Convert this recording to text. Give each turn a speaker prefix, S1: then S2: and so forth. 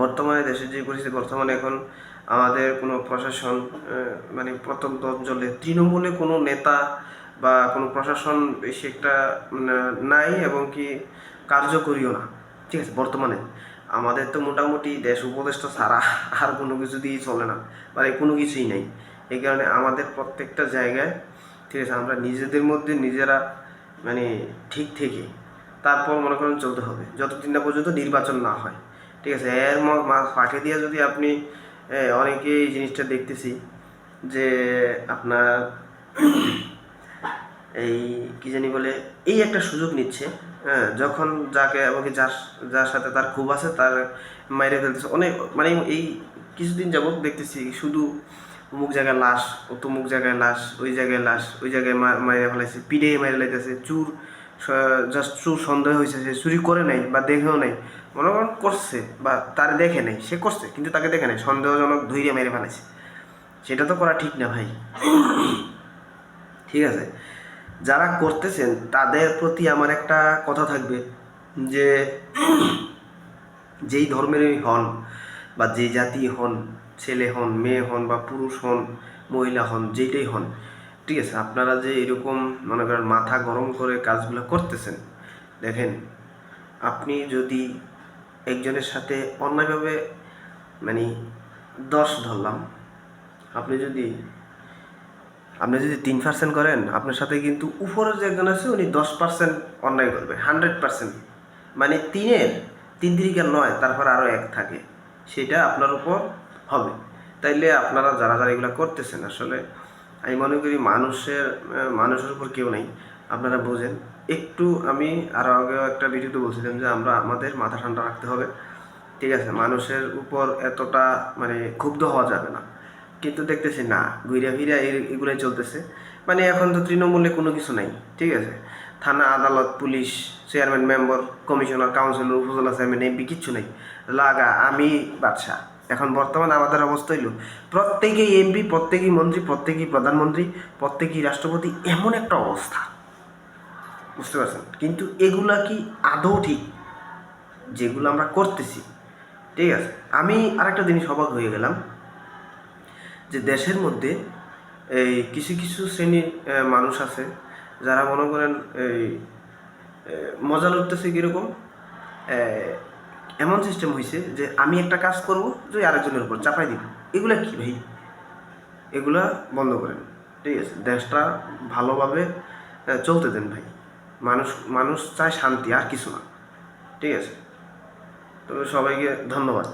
S1: বর্তমানে দেশের যে পরিস্থিতি, বর্তমানে এখন আমাদের কোনো প্রশাসন মানে প্রত্যন্ত অঞ্চলে তৃণমূলে কোনো নেতা বা কোনো প্রশাসন বেশি একটা নাই এবং কি কার্যকরীও না। ঠিক আছে, বর্তমানে আমাদের তো মোটামুটি দেশ উপদেষ্টা ছাড়া আর কোনো কিছু দিয়েই চলে না মানে কোনো কিছুই নেই। এই কারণে আমাদের প্রত্যেকটা জায়গায়, ঠিক আছে, আমরা নিজেদের মধ্যে নিজেরা মানে ঠিক থেকে তারপর মনে করেন চলতে হবে, যতদিন না পর্যন্ত নির্বাচন না হয়। ঠিক আছে এর ফাঁকে দিয়ে যদি আপনি এ, অনেকে এই জিনিসটা দেখতেছি যে আপনার এই কি জানি বলে এই একটা সুযোগ নিচ্ছে হ্যাঁ যখন যাকে এবং কি যার যার সাথে তার খুব আছে তার মাইরে ফেলতেছে অনেক মানে এই কিছুদিন যাবত দেখতেছি শুধু অমুক জায়গায় লাশ ও তমুক জায়গায় লাশ ওই জায়গায় লাশ ওই জায়গায় মাইরে ফেলাইছে পিড়ে মাইরে লাইতেছে চুর জাস্ট চুর সন্দেহ হয়েছে সে চুরি করে নাই বা দেখেও নাই। মনে করেন করছে বা তার দেখে নাই, সে করছে, কিন্তু তাকে দেখে নাই, সন্দেহজনক ধৈর্য মেরে ফেলাইছে সেটা তো করা ঠিক না ভাই। ঠিক আছে? যারা করতেছেন, তাদের প্রতি আমার একটা কথা থাকবে, যে যেই ধর্মেরই হন বা যে জাতি হন, ছেলে হন, মেয়ে হন বা পুরুষ হন, মহিলা হন যেটাই হন ঠিক আছে, আপনারা যে এরকম মনে করেন মাথা গরম করে কাজগুলো করতেছেন, দেখেন, আপনি যদি একজনের সাথে অন্যায়ভাবে মানে দশ ধরলাম, আপনি যদি আপনি যদি তিন পার্সেন্ট করেন, আপনার সাথে কিন্তু উপরের যে একজন আছে, উনি দশ পার্সেন্ট অন্যায় করবে হান্ড্রেড পার্সেন্ট মানে তিনের, তিন তিরিকা নয়, তারপর আরও এক থাকে, সেটা আপনার উপর হবে। তাইলে আপনারা যারা যারা এগুলো করতেছেন, আসলে আমি মনে করি মানুষের মানুষের উপর কেউ নেই। আপনারা বোঝেন। একটু আমি আরও আগেও একটা ভিডিওতে বলছিলাম যে আমরা আমাদের মাথা ঠান্ডা রাখতে হবে। ঠিক আছে, মানুষের উপর এতটা মানে ক্ষুব্ধ হওয়া যাবে না। কিন্তু দেখতেছি না ঘুরিয়া ফিরিয়া এগুলোই চলতেছে। মানে এখন তো তৃণমূলে কোনো কিছু নাই, ঠিক আছে। থানা, আদালত, police, chairman, member, commissioner, councillor, উপজেলা চেয়ারম্যান, এমপি, কিচ্ছু নেই। লাগা, আমি বাদশাহ। এখন বর্তমানে আমাদের অবস্থা হইল, প্রত্যেকেই এমপি প্রত্যেকেই মন্ত্রী, প্রত্যেকেই প্রধানমন্ত্রী, প্রত্যেকেই রাষ্ট্রপতি, এমন একটা অবস্থা। বুঝতে পারছেন? কিন্তু এগুলা কি আদৌ ঠিক? যেগুলো আমরা করতেছি। ঠিক আছে? আমি আরেকটা জিনিস অবাক হয়ে গেলাম, যে দেশের মধ্যে এই কিছু কিছু শ্রেণির মানুষ আছে, যারা মনে করেন এই মজা লুটতেছে কীরকম? এমন সিস্টেম হয়েছে যে আমি একটা কাজ করব যে আরেকজনের উপর চাপাই দিব। এগুলো কি ভাই? এগুলা বন্ধ করেন। ঠিক আছে, দেশটা ভালোভাবে চলতে দেন ভাই। মানুষ মানুষ চায় শান্তি, আর কিছু না। ঠিক আছে? তবে সবাইকে ধন্যবাদ।